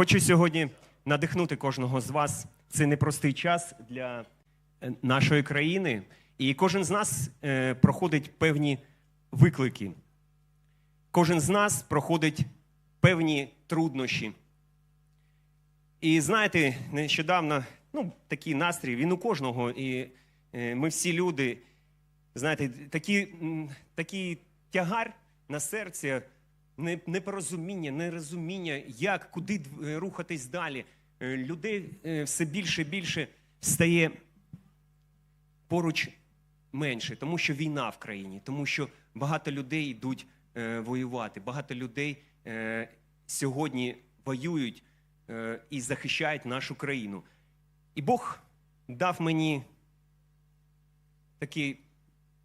Хочу сьогодні надихнути кожного з вас. Це непростий час для е, нашої країни, і кожен з нас е, проходить певні виклики. Кожен з нас проходить певні труднощі. І знаєте, нещодавно ну, такий настрій, він у кожного, і е, ми всі люди, знаєте, такі, такий тягар на серці, непорозуміння, нерозуміння, як, куди е, рухатись далі. Е, Людей е, все більше і більше стає поруч менше, тому що війна в країні, тому що багато людей йдуть воювати, багато людей сьогодні воюють і захищають нашу країну. І Бог дав мені таке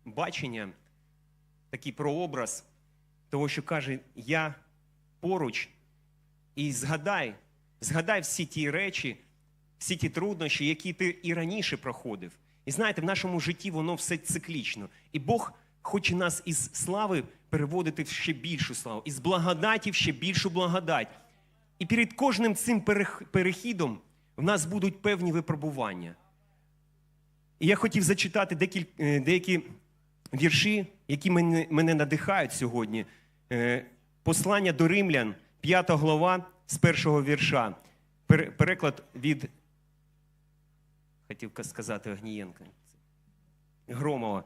бачення, такий прообраз того, що каже: я поруч і згадай, згадай всі ті речі, всі ті труднощі, які ти і раніше проходив. І знаєте, в нашому житті воно все циклічно. І Бог хоче нас із слави переводити в ще більшу славу, із благодаті в ще більшу благодать. І перед кожним цим перехідом в нас будуть певні випробування. І я хотів зачитати декіль, е, деякі вірші, які мене, мене надихають сьогодні. Е, Послання до римлян, 5 глава з першого вірша. Переклад від, хотів сказати Огнієнка, Громова.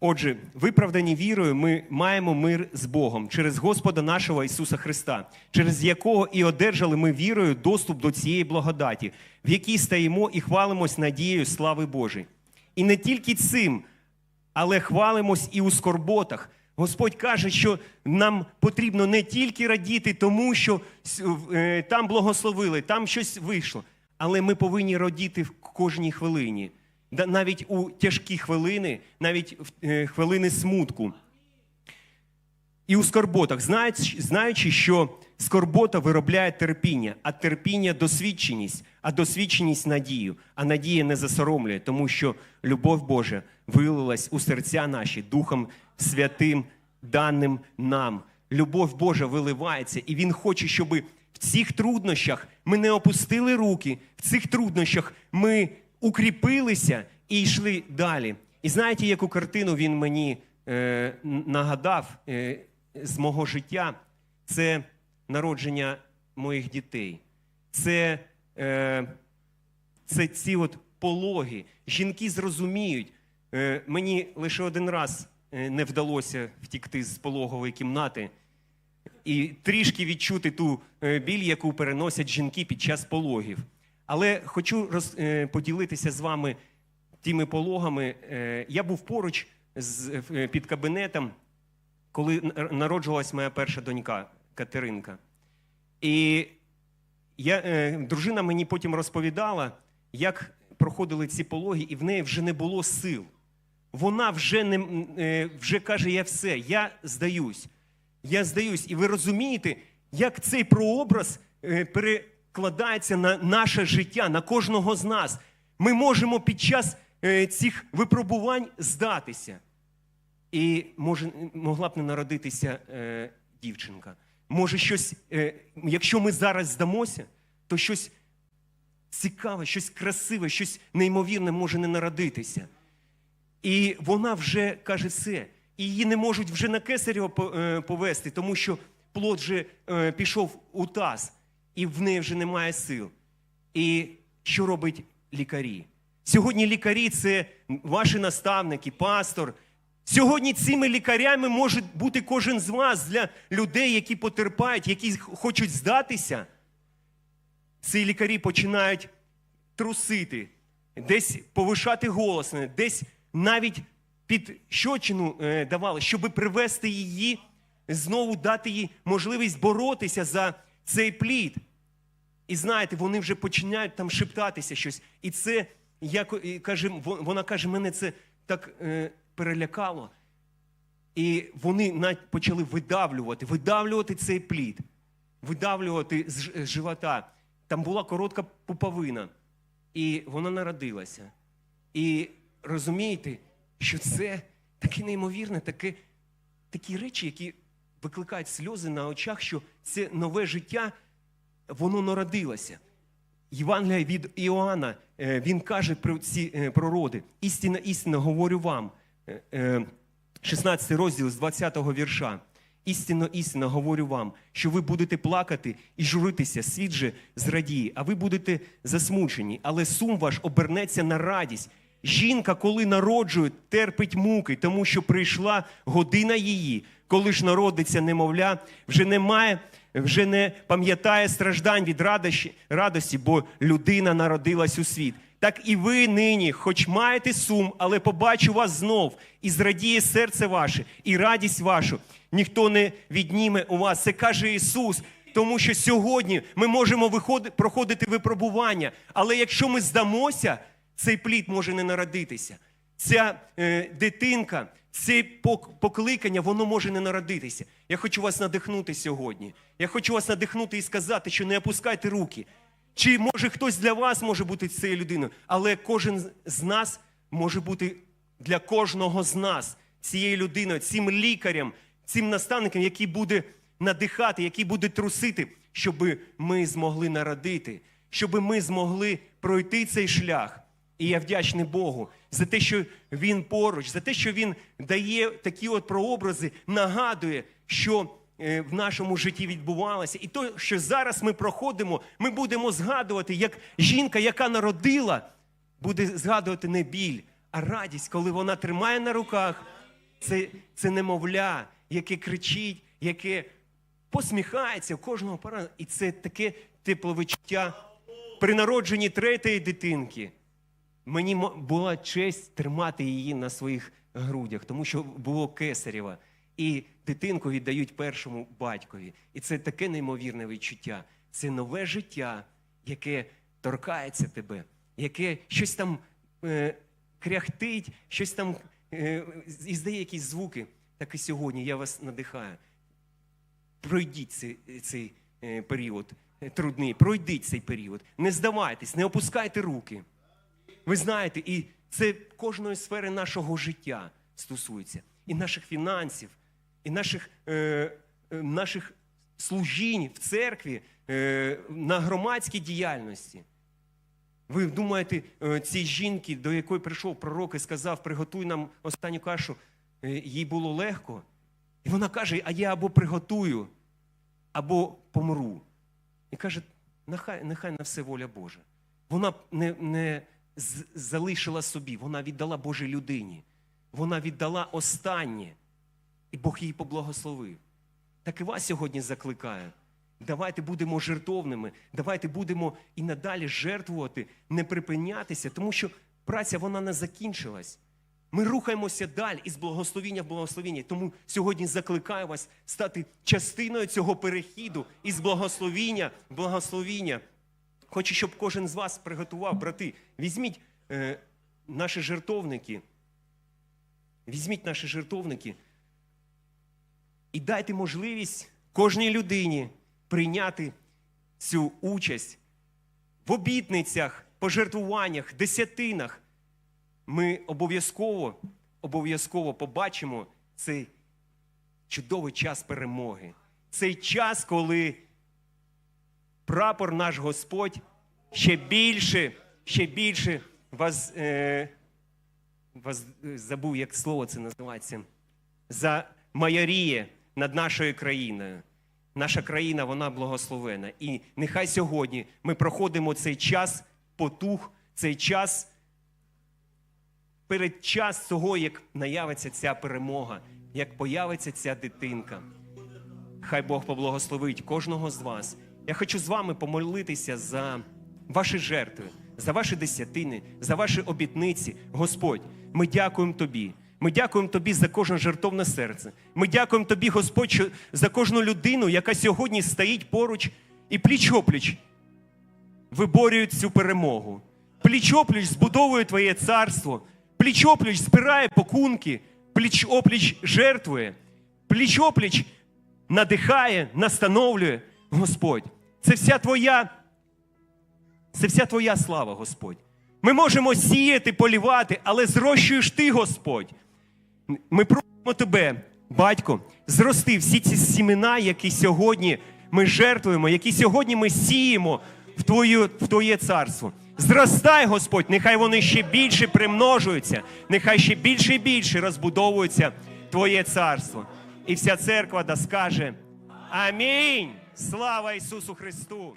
Отже, виправдані вірою, ми маємо мир з Богом через Господа нашого Ісуса Христа, через якого і одержали ми вірою доступ до цієї благодаті, в якій стаємо і хвалимось надією слави Божої. І не тільки цим, але хвалимось і у скорботах. Господь каже, що нам потрібно не тільки радіти, тому що е, там благословили, там щось вийшло, але ми повинні радіти в кожній хвилині. Навіть у тяжкі хвилини, навіть в е, хвилини смутку. І у скорботах, знаючи, знаючи, що скорбота виробляє терпіння, а терпіння досвідченість, а досвідченість надію, а надія не засоромлює, тому що любов Божа вилилась у серця наші Духом Святим, даним нам. Любов Божа виливається, і Він хоче, щоб в цих труднощах ми не опустили руки, в цих труднощах ми укріпилися і йшли далі. І знаєте, яку картину він мені е, нагадав е, з мого життя? Це народження моїх дітей. Це, е, це ці от пологи. Жінки зрозуміють. Е, мені лише один раз не вдалося втікти з пологової кімнати і трішки відчути ту е, біль, яку переносять жінки під час пологів. Але хочу роз, е, поділитися з вами тими пологами. Е, Я був поруч з, е, під кабінетом, коли народжувалась моя перша донька Катеринка. І я, е, дружина мені потім розповідала, як проходили ці пологи, і в неї вже не було сил. Вона вже не е, вже каже: я все, я здаюсь. Я здаюсь. І ви розумієте, як цей прообраз е, перекладається на наше життя, на кожного з нас. Ми можемо під час е, цих випробувань здатися. І може, могла б не народитися е, дівчинка. Може, щось, е, якщо ми зараз здамося, то щось цікаве, щось красиве, щось неймовірне може не народитися. І вона вже каже все. І її не можуть вже на кесарєво по- е, повести, тому що плод вже е, пішов у таз, і в неї вже немає сил. І що робить лікарі? Сьогодні лікарі це ваші наставники, пастор. Сьогодні цими лікарями може бути кожен з вас для людей, які потерпають, які хочуть здатися. Ці лікарі починають трусити, десь повишати голос, десь навіть під щочину е, давали, щоб привести її, знову дати їй можливість боротися за цей плід. І знаєте, вони вже починають там шептатися щось. І це, як каже, вона каже, мене це так е, перелякало. І вони навіть почали видавлювати, видавлювати цей плід, видавлювати з живота. Там була коротка пуповина, і вона народилася. І розумієте, що це таке неймовірне, таке, такі речі, які викликають сльози на очах, що це нове життя воно народилося. Євангелія від Іоанна, е, він каже про ці е, пророди. Істина, істина, говорю вам. Е, е, 16 розділ з 20 вірша. Істинно, істинно говорю вам, що ви будете плакати і журитися, світ же зрадіє, а ви будете засмучені, але сум ваш обернеться на радість. Жінка, коли народжує, терпить муки, тому що прийшла година її, коли ж народиться немовля, вже немає, вже не пам'ятає страждань від радості, бо людина народилась у світ. Так і ви нині, хоч маєте сум, але побачу вас знов, і зрадіє серце ваше, і радість вашу. Ніхто не відніме у вас. Це каже Ісус. Тому що сьогодні ми можемо виходи- проходити випробування, але якщо ми здамося, цей плід може не народитися. Ця е, дитинка, це покликання, воно може не народитися. Я хочу вас надихнути сьогодні. Я хочу вас надихнути і сказати, що не опускайте руки. Чи може хтось для вас може бути цією людиною, але кожен з нас може бути для кожного з нас цією людиною, цим лікарем, цим наставником, який буде надихати, який буде трусити, щоб ми змогли народити, щоб ми змогли пройти цей шлях. І я вдячний Богу за те, що Він поруч, за те, що Він дає такі от прообрази, нагадує, що е, в нашому житті відбувалося. І то, що зараз ми проходимо, ми будемо згадувати, як жінка, яка народила, буде згадувати не біль, а радість, коли вона тримає на руках це, це немовля, яке кричить, яке посміхається кожного пора. І це таке тепловичуття при народженні третьої дитинки. Мені була честь тримати її на своїх грудях, тому що було кесарєва. І дитинку віддають першому батькові. І це таке неймовірне відчуття. Це нове життя, яке торкається тебе, яке щось там е, кряхтить, щось там е, і здає якісь звуки. Так і сьогодні я вас надихаю. Пройдіть цей, цей е, період е, трудний, пройдіть цей період. Не здавайтесь, не опускайте руки. Ви знаєте, і це кожної сфери нашого життя стосується, і наших фінансів, і наших, е, е, наших служінь в церкві, е, на громадській діяльності. Ви думаєте, е, цій жінки, до якої прийшов пророк і сказав, приготуй нам останню кашу, е, їй було легко. І вона каже: а я або приготую, або помру. І каже, нехай, нехай на все воля Божа. Вона не, не залишила собі, вона віддала Божій людині. Вона віддала останнє, і Бог її поблагословив. Так і вас сьогодні закликаю. Давайте будемо жертовними, давайте будемо і надалі жертвувати, не припинятися, тому що праця вона не закінчилась. Ми рухаємося далі із благословіння в благословіння. Тому сьогодні закликаю вас стати частиною цього перехіду із благословіння в благословіння. Хочу, щоб кожен з вас приготував, брати. Візьміть е, наші жертовники. Візьміть наші жертовники і дайте можливість кожній людині прийняти цю участь в обітницях, пожертвуваннях, десятинах. Ми обов'язково, обов'язково побачимо цей чудовий час перемоги. Цей час, коли прапор наш Господь ще більше, ще більше вас, е, вас забув, як слово це називається, замайоріє над нашою країною. Наша країна, вона благословена. І нехай сьогодні ми проходимо цей час потух, цей час перед час того, як наявиться ця перемога, як появиться ця дитинка. Хай Бог поблагословить кожного з вас. Я хочу з вами помолитися за ваші жертви, за ваші десятини, за ваші обітниці. Господь, ми дякуємо Тобі. Ми дякуємо Тобі за кожне жертовне серце. Ми дякуємо Тобі, Господь, що за кожну людину, яка сьогодні стоїть поруч і пліч-опліч виборюють цю перемогу. Пліч-опліч збудовує Твоє царство, пліч-опліч збирає покунки, пліч-опліч жертвує, пліч-опліч надихає, настановлює Господь. Це вся Твоя, це вся Твоя слава, Господь. Ми можемо сіяти, полівати, але зрощуєш Ти, Господь. Ми просимо тебе, батько, зрости всі ці сімена, які сьогодні ми жертвуємо, які сьогодні ми сіємо в, твою, в Твоє царство. Зростай, Господь, нехай вони ще більше примножуються, нехай ще більше і більше розбудовується Твоє царство. І вся церква да скаже Амінь. Слава Ісусу Христу!